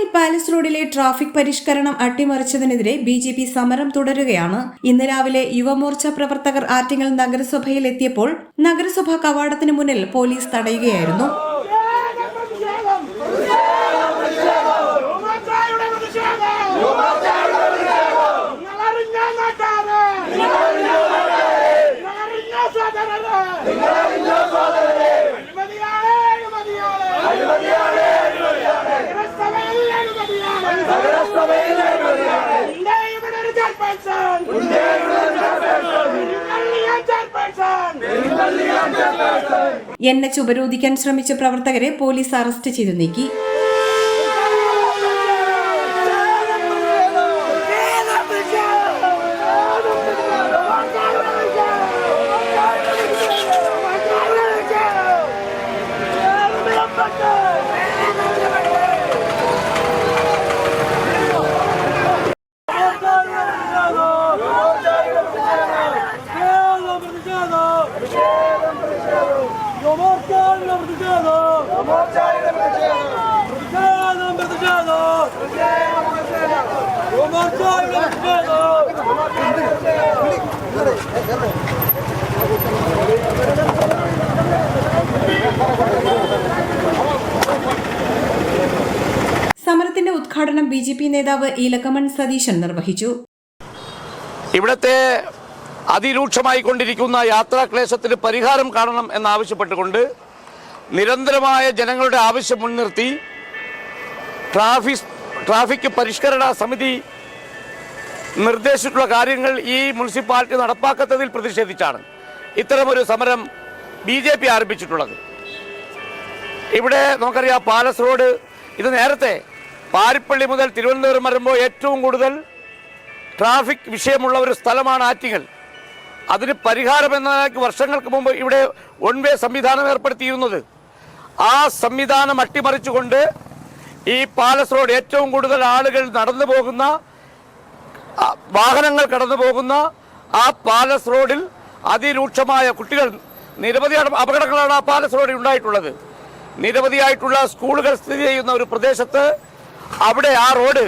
Attingal palace റോഡിലെ traffic പരിഷ്കരണം അട്ടിമറിച്ചതിനെതിരെ B J P സമരം തുടരുകയാണ്. ഇന്ന് രാവിലെ യുവമോർച്ച പ്രവർത്തകർ ആറ്റിങ്ങൽ നഗരസഭയിൽ എത്തിയപ്പോൾ നഗരസഭാ കവാടത്തിന് മുന്നിൽ പോലീസ് തടയുകയായിരുന്നു. എൻ എച്ച് ഉപരോധിക്കാൻ ശ്രമിച്ച പ്രവർത്തകരെ പോലീസ് അറസ്റ്റ് ചെയ്തു നീക്കി. സമരത്തിന്റെ ഉദ്ഘാടനം ബി ജെ പി നേതാവ് ഈലക്കമൺ സതീശൻ നിർവഹിച്ചു. ഇവിടത്തെ അതിരൂക്ഷമായി കൊണ്ടിരിക്കുന്ന യാത്രാക്ലേശത്തിന് പരിഹാരം കാണണം എന്നാവശ്യപ്പെട്ടുകൊണ്ട് നിരന്തരമായ ജനങ്ങളുടെ ആവശ്യം മുൻനിർത്തി ട്രാഫിക് ട്രാഫിക് പരിഷ്കരണ സമിതി നിർദ്ദേശിച്ചിട്ടുള്ള കാര്യങ്ങൾ ഈ മുനിസിപ്പാലിറ്റി നടപ്പാക്കാത്തതിൽ പ്രതിഷേധിച്ചാണ്. ഇത്തരമൊരു സമരം ബി ജെ പി ആരംഭിച്ചിട്ടുള്ളത്. ഇവിടെ നമുക്കറിയാം പാലസ് റോഡ് ഇത് നേരത്തെ പാരിപ്പള്ളി മുതൽ തിരുവനന്തപുരം വരുമ്പോൾ ഏറ്റവും കൂടുതൽ ട്രാഫിക് വിഷയമുള്ള ഒരു സ്ഥലമാണ് ആറ്റിങ്ങൽ. അതിന് പരിഹാരം എന്ന വർഷങ്ങൾക്ക് മുമ്പ് ഇവിടെ വൺ വേ സംവിധാനം ഏർപ്പെടുത്തിയിരുന്നത്. ആ സംവിധാനം അട്ടിമറിച്ചുകൊണ്ട് ഈ പാലസ് റോഡ് ഏറ്റവും കൂടുതൽ ആളുകൾ നടന്നു പോകുന്ന വാഹനങ്ങൾ കടന്നു പോകുന്ന ആ പാലസ് റോഡിൽ അതിരൂക്ഷമായ കുട്ടികൾ നിരവധി അപകടങ്ങളാണ് ആ പാലസ് റോഡിൽ ഉണ്ടായിട്ടുള്ളത്. നിരവധിയായിട്ടുള്ള സ്കൂളുകൾ സ്ഥിതി ചെയ്യുന്ന ഒരു പ്രദേശത്ത് അവിടെ ആ റോഡ്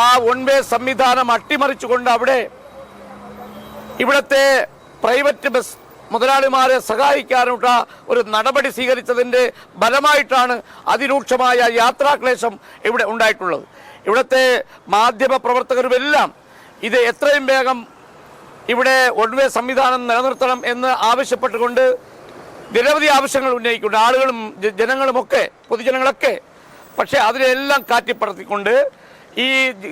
ആ വൺ വേ സംവിധാനം അട്ടിമറിച്ചുകൊണ്ട് അവിടെ ഇവിടുത്തെ പ്രൈവറ്റ് ബസ് മുതലാളിമാരെ സഹായിക്കാനുള്ള ഒരു നടപടി സ്വീകരിച്ചതിന്റെ ഫലമായിട്ടാണ് അതിരൂക്ഷമായ യാത്രാക്ലേശം ഇവിടെ ഉണ്ടായിട്ടുള്ളത്. ഇവിടുത്തെ മാധ്യമ പ്രവർത്തകരുമെല്ലാം ഇത് എത്രയും വേഗം ഇവിടെ ഒൺവേ സംവിധാനം നിലനിർത്തണം എന്ന് ആവശ്യപ്പെട്ടുകൊണ്ട് നിരവധി ആവശ്യങ്ങൾ ഉന്നയിക്കുന്നുണ്ട്. ആളുകളും ജനങ്ങളുമൊക്കെ പൊതുജനങ്ങളൊക്കെ പക്ഷേ അതിനെല്ലാം കാറ്റിപ്പടർത്തിക്കൊണ്ട് ഈ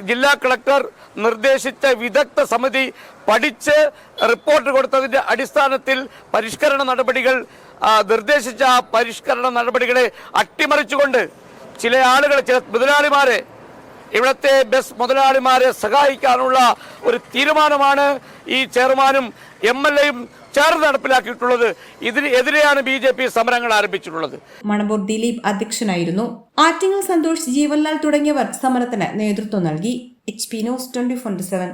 ജില്ലാ കളക്ടർ നിർദ്ദേശിച്ച വിദഗ്ധ സമിതി പഠിച്ച് റിപ്പോർട്ട് കൊടുത്തതിന്റെ അടിസ്ഥാനത്തിൽ പരിഷ്കരണ നടപടികൾ നിർദ്ദേശിച്ച പരിഷ്കരണ നടപടികളെ അട്ടിമറിച്ചുകൊണ്ട് ചില ആളുകൾ ചില മുതലാളിമാരെ ഇവിടുത്തെ ബസ് മുതലാളിമാരെ സഹായിക്കാനുള്ള ഒരു തീരുമാനമാണ് ഈ ചെയർമാനും എം എൽ എയും ചേർന്ന് നടപ്പിലാക്കിയിട്ടുള്ളത്. ഇതിന് എതിരെയാണ് ബി ജെ പി സമരങ്ങൾ ആരംഭിച്ചിട്ടുള്ളത്. മണമ്പൂർ ദിലീപ് അധ്യക്ഷനായിരുന്നു. ആറ്റിങ്ങൽ സന്തോഷ് ജീവൻലാൽ തുടങ്ങിയവർ സമരത്തിന് നേതൃത്വം നൽകി. H P news twenty four seven.